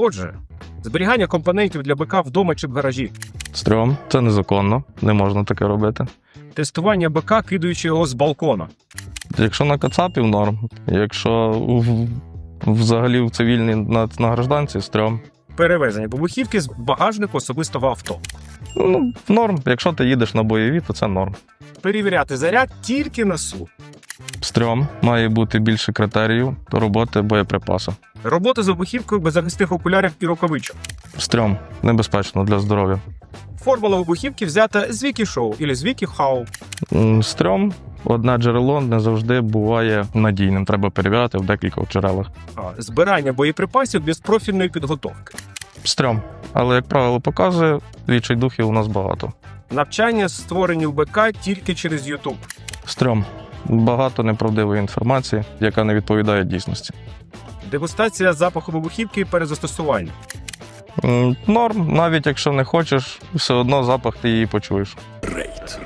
Отже, зберігання компонентів для БК вдома чи в гаражі, Стрьом, це незаконно, не можна таке робити. тестування БК, кидаючи його з балкона, Якщо на кацапів норм, якщо в, взагалі в цивільній на, на гражданці стрьом. перевезення вибухівки з багажнику особистого авто, Ну, норм. Якщо ти їдеш на бойові, то це норм. перевіряти заряд тільки на СУ, Стрьом має бути більше критеріїв роботи боєприпасу. робота з вибухівкою без захисних окулярів і рукавичок. Стрьом небезпечно для здоров'я. Формула вибухівки взята з Вікі Шоу і з Вікі Хау. Стрьом, одне джерело не завжди буває надійним. Треба перевіряти в декількох джерелах. Збирання боєприпасів без профільної підготовки. Стрьом. Але, як правило, показує, відчайдухів у нас багато. Навчання створені в БК тільки через YouTube. Стрьом. Багато неправдивої інформації, яка не відповідає дійсності. Дегустація запаху вибухівки перед застосуванням. М, Норм, навіть якщо не хочеш, все одно запах ти її почуєш. Рейд.